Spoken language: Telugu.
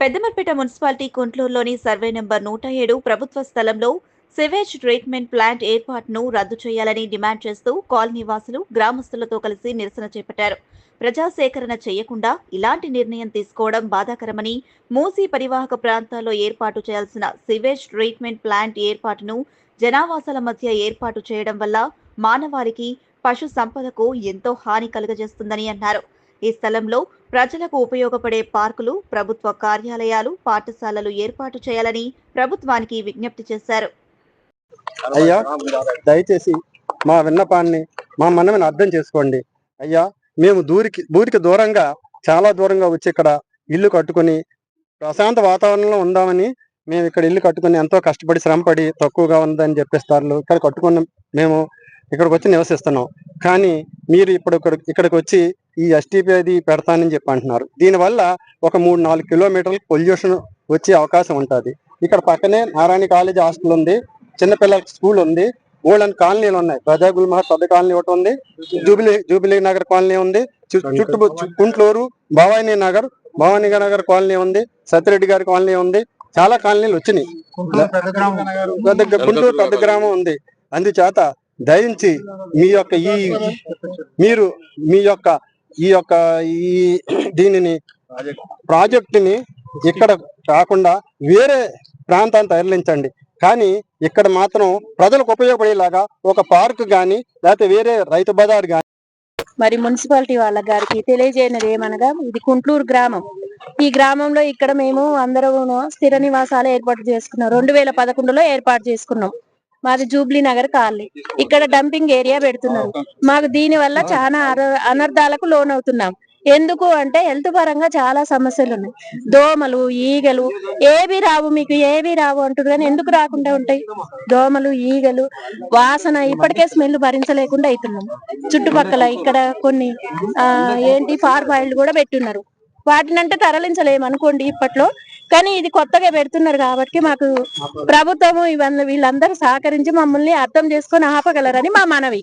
పెద్దమర్పేట మున్సిపాలిటీ కుంట్లూరులోని సర్వే నెంబర్ నూట ఏడు ప్రభుత్వ స్థలంలో సివేజ్ ట్రీట్మెంట్ ప్లాంట్ ఏర్పాటును రద్దు చేయాలని డిమాండ్ చేస్తూ కాలనీ వాసులు గ్రామస్తులతో కలిసి నిరసన చేపట్టారు. ప్రజాసేకరణ చేయకుండా ఇలాంటి నిర్ణయం తీసుకోవడం బాధాకరమని మూసీ పరివాహక ప్రాంతాల్లో ఏర్పాటు చేయాల్సిన సివేజ్ ట్రీట్మెంట్ ప్లాంట్ ఏర్పాటును జనావాసాల మధ్య ఏర్పాటు చేయడం వల్ల మానవాళికి పశు సంపదకు ఎంతో హాని కలుగజేస్తుందని అన్నారు. ఈ స్థలంలో ప్రజలకు ఉపయోగపడే పార్కులు ప్రభుత్వ కార్యాలయాలు పాఠశాలలు ఏర్పాటు చేయాలని ప్రభుత్వానికి విజ్ఞప్తి చేశారు. అయ్యా దయచేసి మా విన్నపాన్ని మా మనవిని అర్థం చేసుకోండి. అయ్యా మేము దూరికి ఊరికి దూరంగా చాలా దూరంగా వచ్చి ఇక్కడ ఇల్లు కట్టుకొని ప్రశాంత వాతావరణంలో ఉందామని మేము ఇక్కడ ఇల్లు కట్టుకొని ఎంతో కష్టపడి శ్రమపడి తక్కువగా ఉందని చెప్పేస్తారు. ఇక్కడ కట్టుకుని మేము ఇక్కడికి వచ్చి నివసిస్తున్నాం. కానీ మీరు ఇప్పుడు ఇక్కడ ఇక్కడికి వచ్చి ఈ ఎస్టీపీ అది పెడతానని చెప్పి అంటున్నారు. దీనివల్ల ఒక మూడు నాలుగు కిలోమీటర్ల పొల్యూషన్ వచ్చే అవకాశం ఉంటుంది. ఇక్కడ పక్కనే నారాయణ కాలేజ్ హాస్టల్ ఉంది చిన్నపిల్లలకి స్కూల్ ఉంది ఓల్డ్ కాలనీలు ఉన్నాయి. ప్రజాగుల్ మహా పెద్ద కాలనీ ఒకటి ఉంది జూబిలీ జూబిలీ నగర్ కాలనీ ఉంది చుట్టూ కుంట్లూరు భవానీ నగర్ భవానీ నగర్ కాలనీ ఉంది సత్యరెడ్డి గారి కాలనీ ఉంది చాలా కాలనీలు వచ్చినాయి. పెద్ద గుంటూరు పెద్ద గ్రామం ఉంది. అందుచేత దయించి మీ యొక్క ఈ మీరు మీ యొక్క ఈ యొక్క ఈ దీనిని ప్రాజెక్టుని ఇక్కడ కాకుండా వేరే ప్రాంతాన్ని తరలించండి. కానీ ఇక్కడ మాత్రం ప్రజలకు ఉపయోగపడేలాగా ఒక పార్క్ కానీ లేకపోతే వేరే రైతు బజార్ కానీ మరి మున్సిపాలిటీ వాళ్ళ గారికి తెలియజేయనిది ఏమనగా ఇది కుంట్లూరు గ్రామం. ఈ గ్రామంలో ఇక్కడ మేము అందరము స్థిర నివాసాలు ఏర్పాటు చేసుకున్నాం. రెండు వేల పదకొండులో ఏర్పాటు చేసుకున్నాం. మాది జూబ్లీ నగర్ కాలనీ. ఇక్కడ డంపింగ్ ఏరియా పెడుతున్నారు మాకు దీని వల్ల చాలా అర- అనర్థాలకు లోనవుతున్నాం. ఎందుకు అంటే హెల్త్ పరంగా చాలా సమస్యలు ఉన్నాయి. దోమలు ఈగలు ఏవి రావు మీకు ఏవి రావు అంటారు కానీ ఎందుకు రాకుండా ఉంటాయి? దోమలు ఈగలు వాసన ఇప్పటికే స్మెల్ భరించలేకుండా అవుతున్నాం చుట్టుపక్కల ఇక్కడ కొన్ని ఆ ఏంటి ఫార్ ఆయిల్ కూడా పెట్టున్నారు. వాటినంటే తరలించలేము అనుకోండి ఇప్పట్లో. కానీ ఇది కొత్తగా పెడుతున్నారు కాబట్టి మాకు ప్రభుత్వము ఇవన్నీ వీళ్ళందరూ సహకరించి మమ్మల్ని అర్థం చేసుకొని ఆపగలరని మా మనవి.